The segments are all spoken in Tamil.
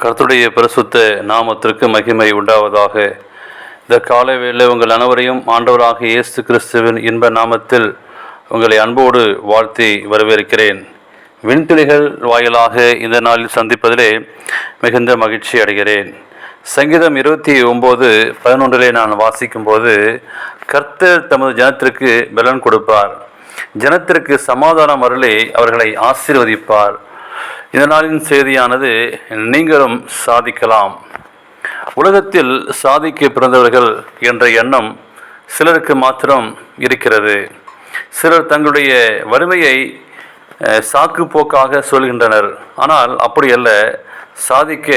கருத்துடைய பரிசுத்த நாமத்திற்கு மகிமை உண்டாவதாக. இந்த காலை வேளை உங்கள் அனைவரையும் ஆண்டவராக இயேசு கிறிஸ்துவின் இன்ப நாமத்தில் உங்களை அன்போடு வாழ்த்தி வரவேற்கிறேன். விண்துளிகள் வாயிலாக இந்த நாளில் சந்திப்பதிலே மிகுந்த மகிழ்ச்சி அடைகிறேன். சங்கீதம் இருபத்தி ஒம்பது பதினொன்றிலே நான் வாசிக்கும்போது கர்த்தர் தமது ஜனத்திற்கு பலன் கொடுப்பார். ஜனத்திற்கு சமாதானம் அருளி அவர்களை ஆசீர்வதிப்பார். இந்த நாளின் செய்தியானது நீங்களும் சாதிக்கலாம். உலகத்தில் சாதிக்க பிறந்தவர்கள் என்ற எண்ணம் சிலருக்கு மாத்திரம் இருக்கிறது. சிலர் தங்களுடைய வறுமையை சாக்கு போக்காக சொல்கின்றனர். ஆனால் அப்படி அல்ல சாதிக்க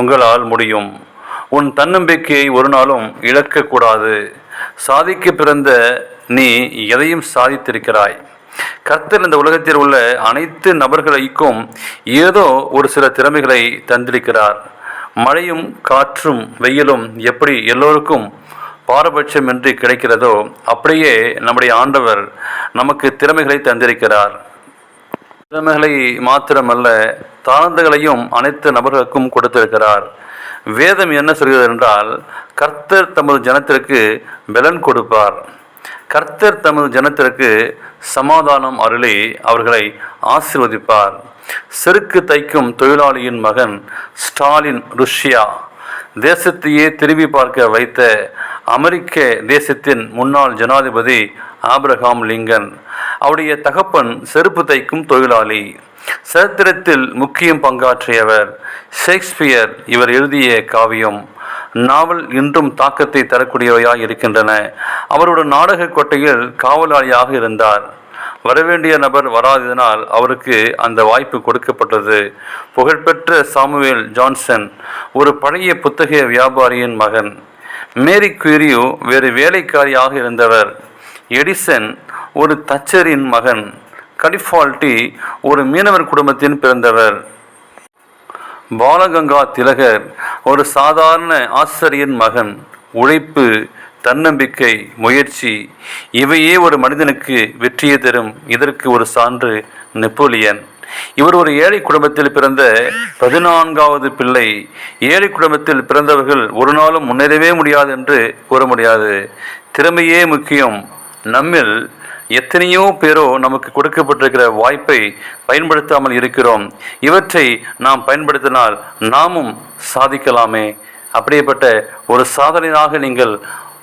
உங்களால் முடியும். உன் தன்னம்பிக்கையை ஒரு நாளும் இழக்கக்கூடாது. சாதிக்க பிறந்த நீ எதையும் சாதித்திருக்கிறாய். கர்த்தர் இந்த உலகத்தில் உள்ள அனைத்து நபர்களுக்கும் ஏதோ ஒரு சில திறமைகளை தந்திருக்கிறார். மழையும் காற்றும் வெயிலும் எப்படி எல்லோருக்கும் பாரபட்சம் என்று கிடைக்கிறதோ அப்படியே நம்முடைய ஆண்டவர் நமக்கு திறமைகளை தந்திருக்கிறார். திறமைகளை மாத்திரமல்ல தாழ்ந்துகளையும் அனைத்து நபர்களுக்கும் கொடுத்திருக்கிறார். வேதம் என்ன சொல்கிறது என்றால் கர்த்தர் தமது ஜனத்திற்கு பலன் கொடுப்பார். கர்த்தர் தமது ஜனத்திற்கு சமாதானம் அருளி அவர்களை ஆசிர்வதிப்பார். செருக்கு தைக்கும் தொழிலாளியின் மகன் ஸ்டாலின் ருஷ்யா. தேசத்தையே திரும்பி பார்க்க வைத்த அமெரிக்க தேசத்தின் முன்னாள் ஜனாதிபதி ஆபிரகாம் லிங்கன். அவருடைய தகப்பன் செருப்பு தைக்கும் தொழிலாளி. சரித்திரத்தில் முக்கியம் பங்காற்றியவர் ஷேக்ஸ்பியர் இவர் எழுதிய காவியம். நாவல் இன்றும் தாக்கத்தை தரக்கூடியவையாக இருக்கின்றன. அவரோட நாடக கொட்டையில் காவலாளியாக இருந்தார். வரவேண்டிய நபர் வராததினால் அவருக்கு அந்த வாய்ப்பு கொடுக்கப்பட்டது. புகழ்பெற்ற சாமுவேல் ஜான்சன் ஒரு பழைய புத்தக வியாபாரியின் மகன். மேரி குயிரியோ வேறு வேலைக்காரியாக இருந்தவர். எடிசன் ஒரு தச்சரின் மகன். கலிஃபால்டி ஒரு மீனவர் குடும்பத்தின் பிறந்தவர். பாலகங்கா திலகர் ஒரு சாதாரண ஆசிரியரின் மகன். உழைப்பு தன்னம்பிக்கை முயற்சி இவையே ஒரு மனிதனுக்கு வெற்றியை தரும். இதற்கு ஒரு சான்று நெப்போலியன். இவர் ஒரு ஏழை குடும்பத்தில் பிறந்த பதினான்காவது பிள்ளை. ஏழை குடும்பத்தில் பிறந்தவர்கள் ஒரு நாளும் முன்னேறவே முடியாது என்று கூற முடியாது. திறமையே முக்கியம். நம்மில் எத்தனையோ பேரோ நமக்கு கொடுக்கப்பட்டிருக்கிற வாய்ப்பை பயன்படுத்தாமல் இருக்கிறோம். இவற்றை நாம் பயன்படுத்தினால் நாமும் சாதிக்கலாமே. அப்படிப்பட்ட ஒரு சாதனையாக நீங்கள்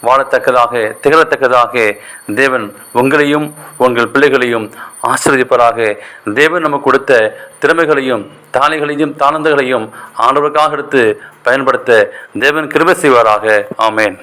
வாழத்தக்கதாக திகழத்தக்கதாக தேவன் உங்களையும் உங்கள் பிள்ளைகளையும் ஆசிரியப்பராக தேவன் நமக்கு கொடுத்த திறமைகளையும் தானைகளையும் தானந்தங்களையும் ஆண்டவருக்காக எடுத்து பயன்படுத்த தேவன் கிருபை செய்வாராக. ஆமேன்.